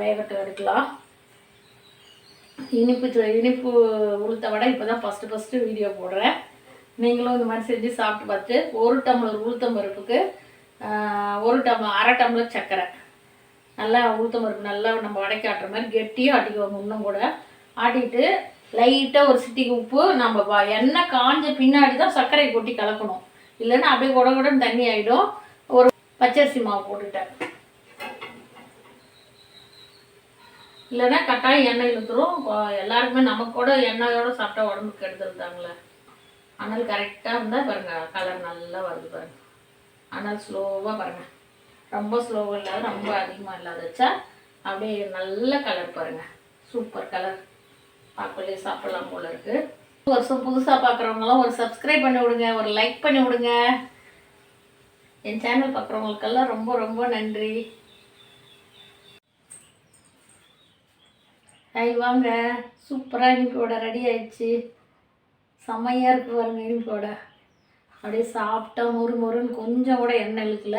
வேகத்தில் எடுக்கலாம். இனிப்பு இனிப்பு உளுத்த வடை இப்போ தான் ஃபஸ்ட்டு ஃபஸ்ட்டு வீடியோ போடுறேன். நீங்களும் இந்த மாதிரி செஞ்சு சாப்பிட்டு பார்த்து ஒரு டம்ளர் உளுத்தம் பருப்புக்கு ஆஹ், ஒரு டம்ளர் அரை டம்ளர் சர்க்கரை. நல்லா உளுத்தம் பருப்பு நல்லா நம்ம வடைக்கு ஆட்டுற மாதிரி கெட்டியும் ஆட்டிக்குவாங்க இன்னும் கூட. ஆட்டிட்டு லைட்டாக ஒரு சிட்டிக்கு உப்பு நம்ம வ- எண்ணெய் காஞ்ச பின்னாடி தான் சர்க்கரையை கொட்டி கலக்கணும். இல்லைன்னா அப்படியே குட குடன்னு தண்ணி ஆகிடும் ஒரு பச்சரிசி மாவு போட்டுட்டேன். இல்லைன்னா கட்டாயம் எண்ணெய் இழுத்துரும். எல்லாருக்குமே நமக்கு கூட எண்ணெயோட சாப்பிட்டா உடம்புக்கு எடுத்துருந்தாங்களே ஆனால் கரெக்டாக இருந்தால் பாருங்கள் கலர் நல்லா வருது பாருங்க. ஆனால் ஸ்லோவாக பாருங்க. ரொம்ப ஸ்லோவாக இல்லாத ரொம்ப அதிகமாக இல்லாத வச்சா அப்படியே நல்ல கலர் பாருங்க. சூப்பர் கலர் பார்க்கலே சாப்பிடலாம் போல இருக்கு. வருஷம் புதுசாக பார்க்குறவங்களாம் ஒரு சப்ஸ்கிரைப் பண்ணி விடுங்க ஒரு லைக் பண்ணி விடுங்க. என் சேனல் பார்க்குறவங்களுக்கெல்லாம் ரொம்ப ரொம்ப நன்றி. ஐ வாங்க. சூப்பராக இனிப்போட ரெடி ஆயிடுச்சு. செம்மையாக இருக்கு பாருங்க இனிப்போட அப்படியே சாப்பிட்டா மொறு மொறுன்னு கொஞ்சம் கூட எண்ணெய் இழுக்கல.